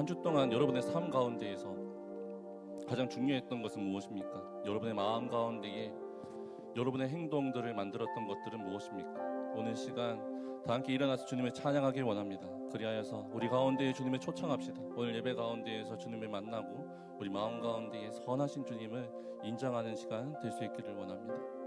한 주 동안 여러분의 삶 가운데에서 가장 중요했던 것은 무엇입니까? 여러분의 마음 가운데에 여러분의 행동들을 만들었던 것들은 무엇입니까? 오늘 시간 다 함께 일어나서 주님을 찬양하길 원합니다. 그리하여서 우리 가운데에 주님을 초청합시다. 오늘 예배 가운데에서 주님을 만나고 우리 마음 가운데에 선하신 주님을 인정하는 시간 될 수 있기를 원합니다.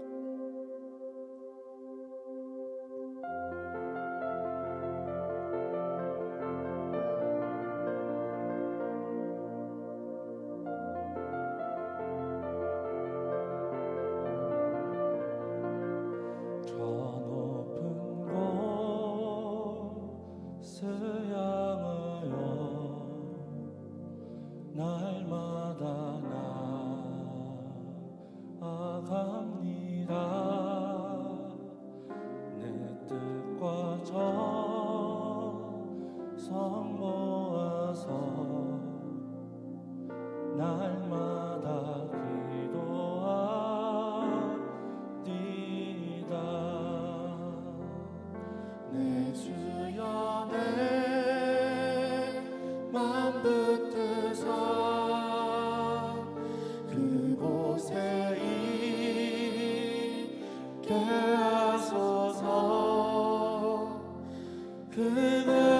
그것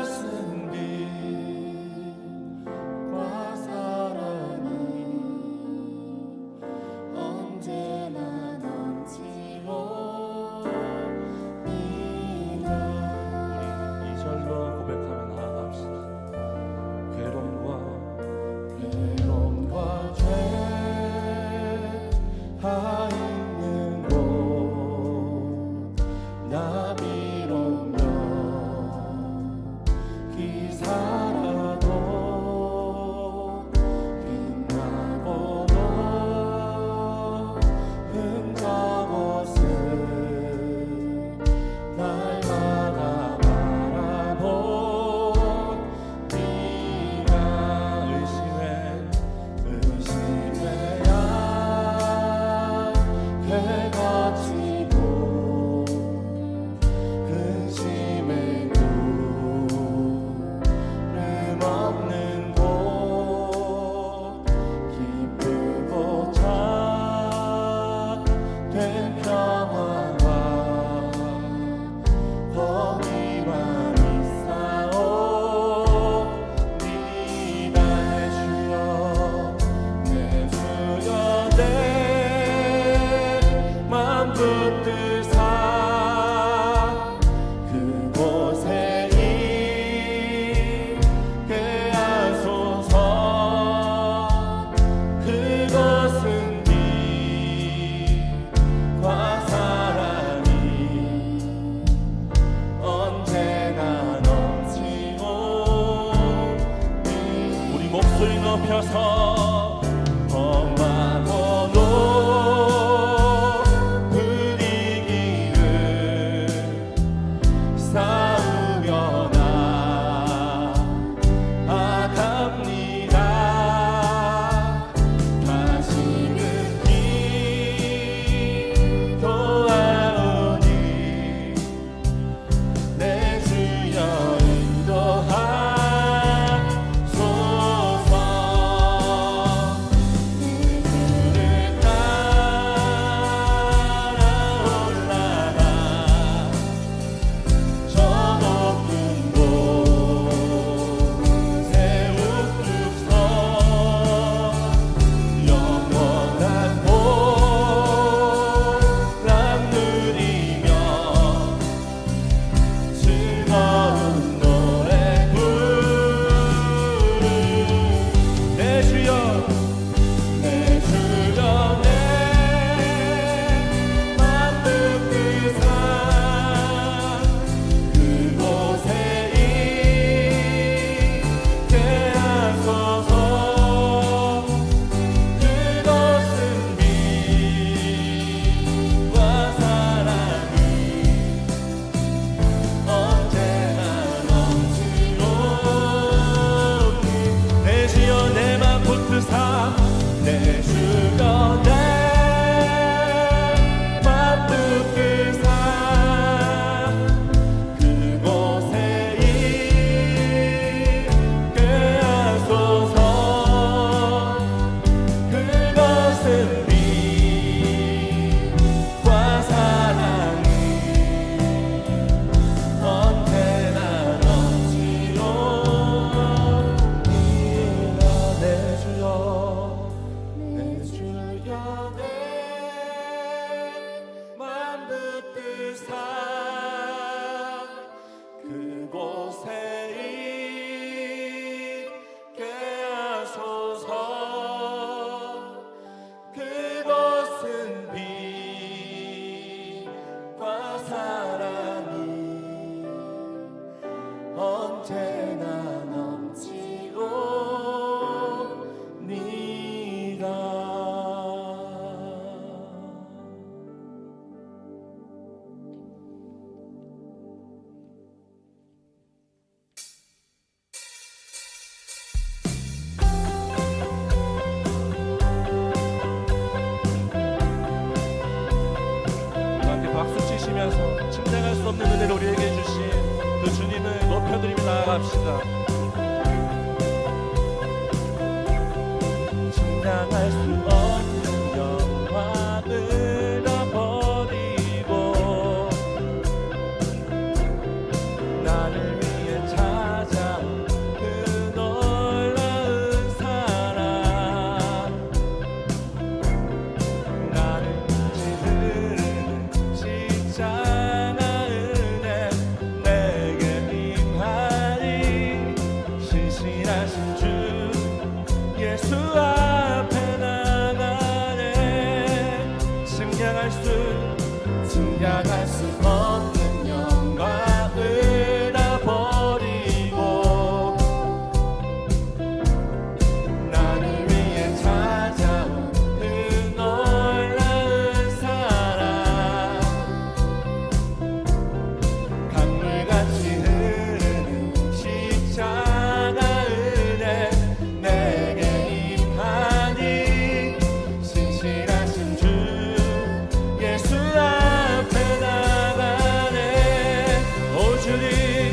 to thee.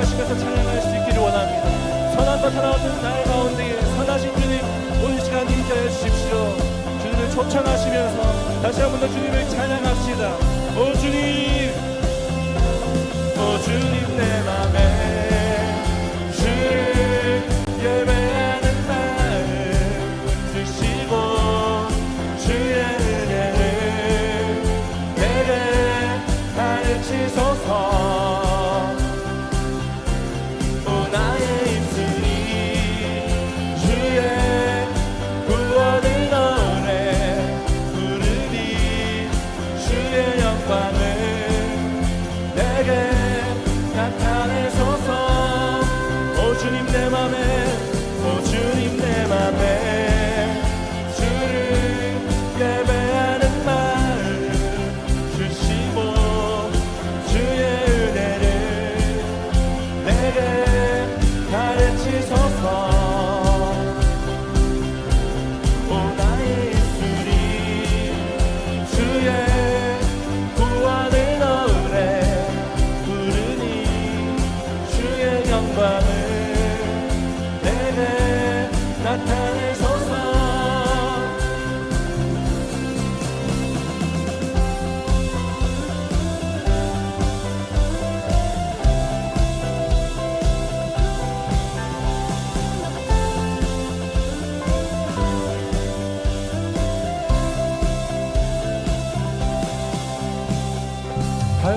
역사시켜서 찬양할 수 있기를 원합니다. 선한과 사랑하는 나의 가운데 선하신 주님 오늘 시간 인도해 주십시오. 주님을 초청하시면서 다시 한 번 더 주님을 찬양합시다. 오 주님, 오 주님 내 맘에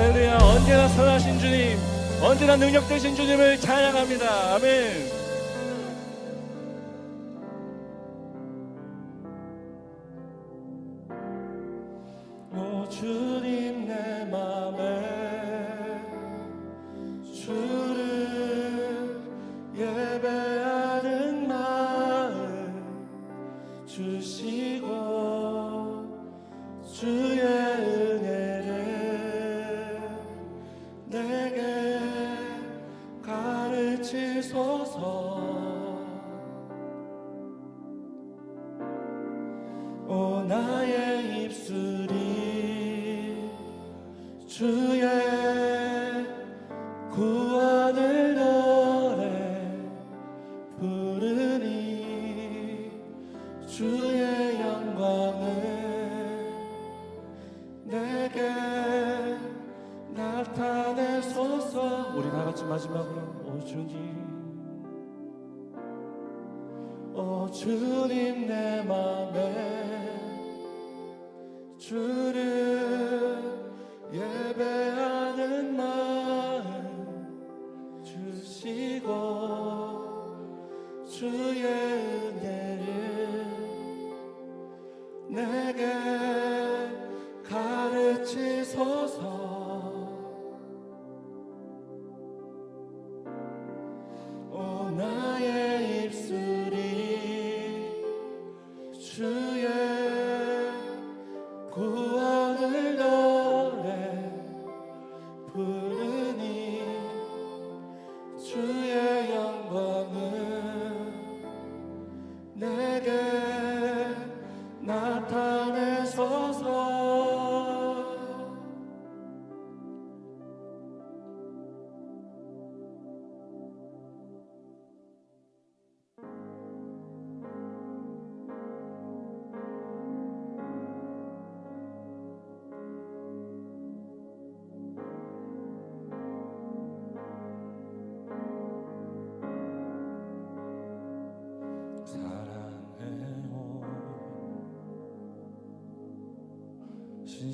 할렐루야. 언제나 선하신 주님 언제나 능력 되신 주님을 찬양합니다. 아멘 오 나의 입술이 주의 구원을 노래 부르니 주의 영광을 내게 나타내소서. 우리 다 같이 마지막으로 오 주님. 오 주님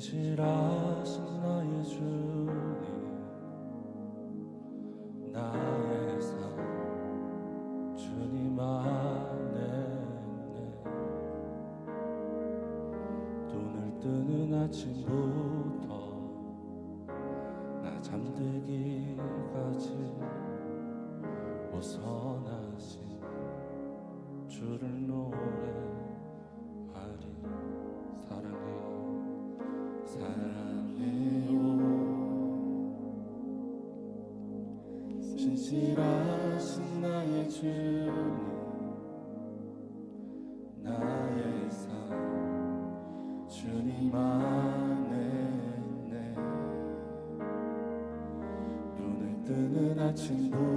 신실하신 나의 주님 나의 삶 주님 안에 있네. 눈을 뜨는 아침 사랑해요. 신실하신 나의 주님 나의 삶 주님 안에 있네 눈을 뜨는 아침부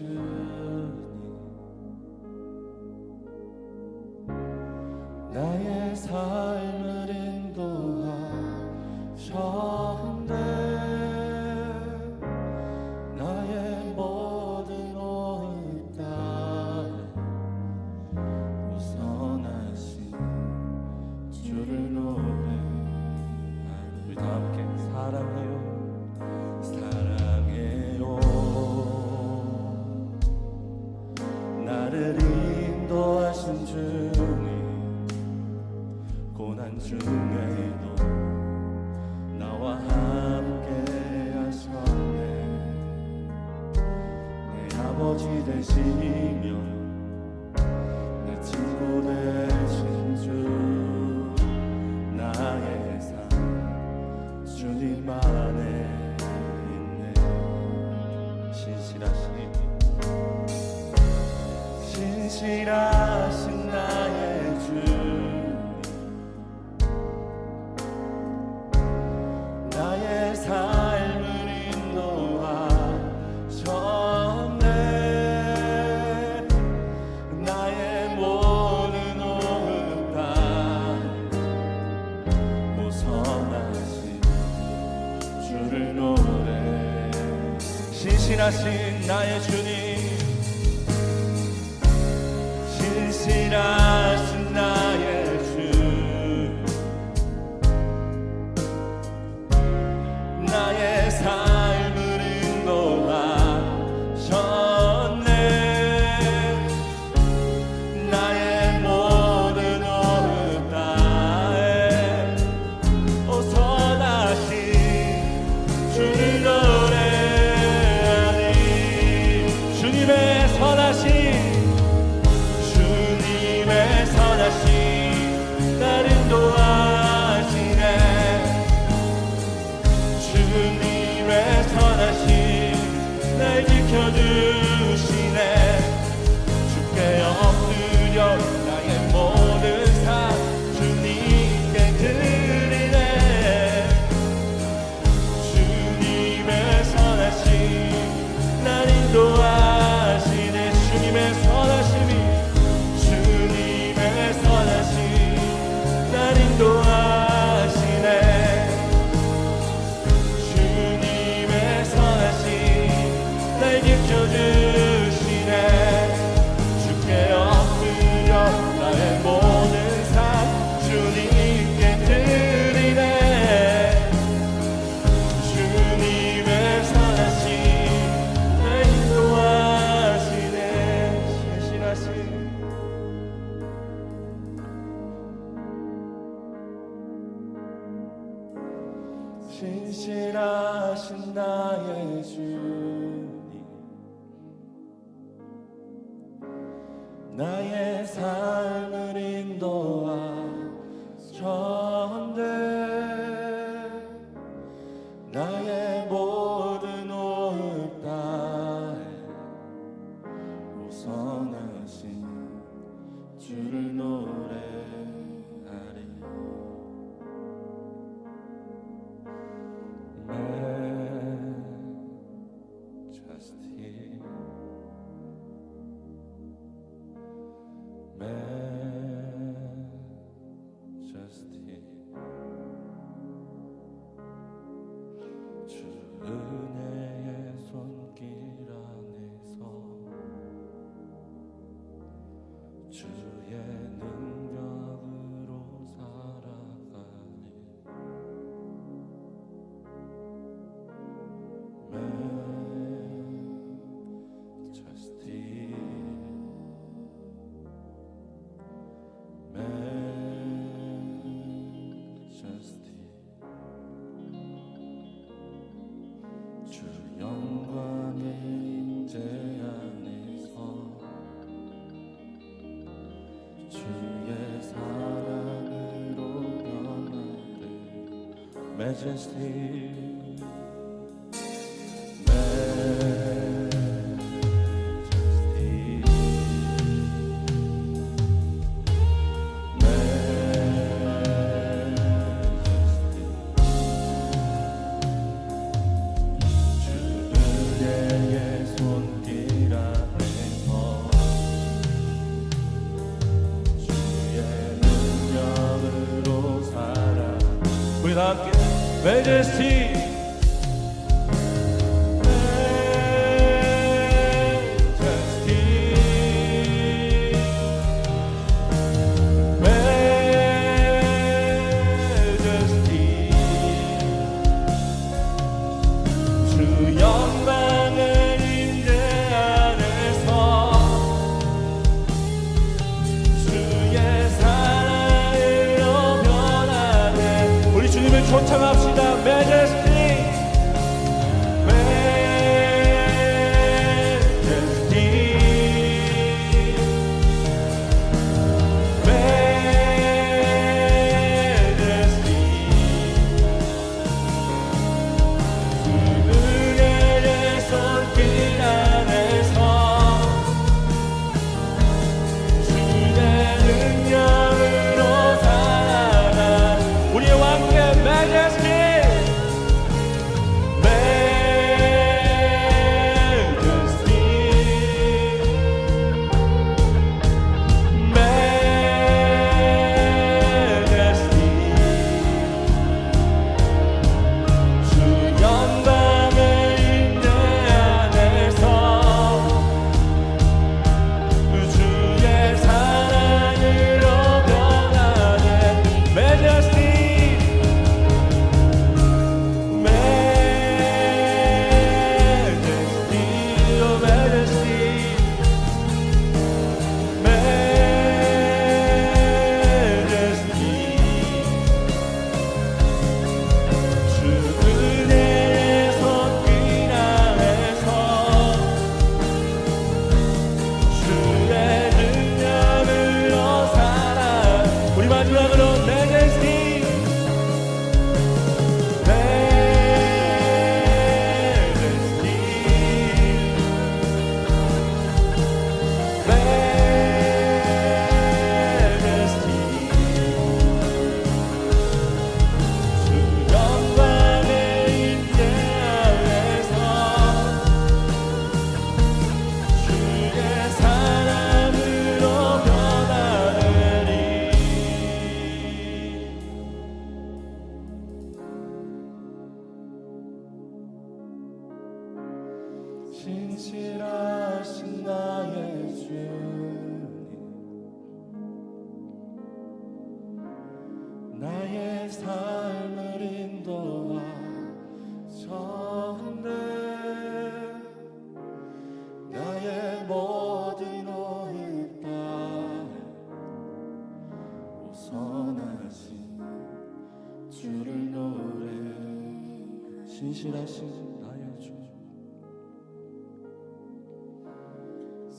나 아버지 되시며 내 친구 되신 주 나의 삶 주님 안에 있네 신실하신 신실하 신실 나 Man. Majesty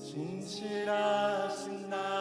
신실하신 나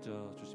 앉아 되겠습니다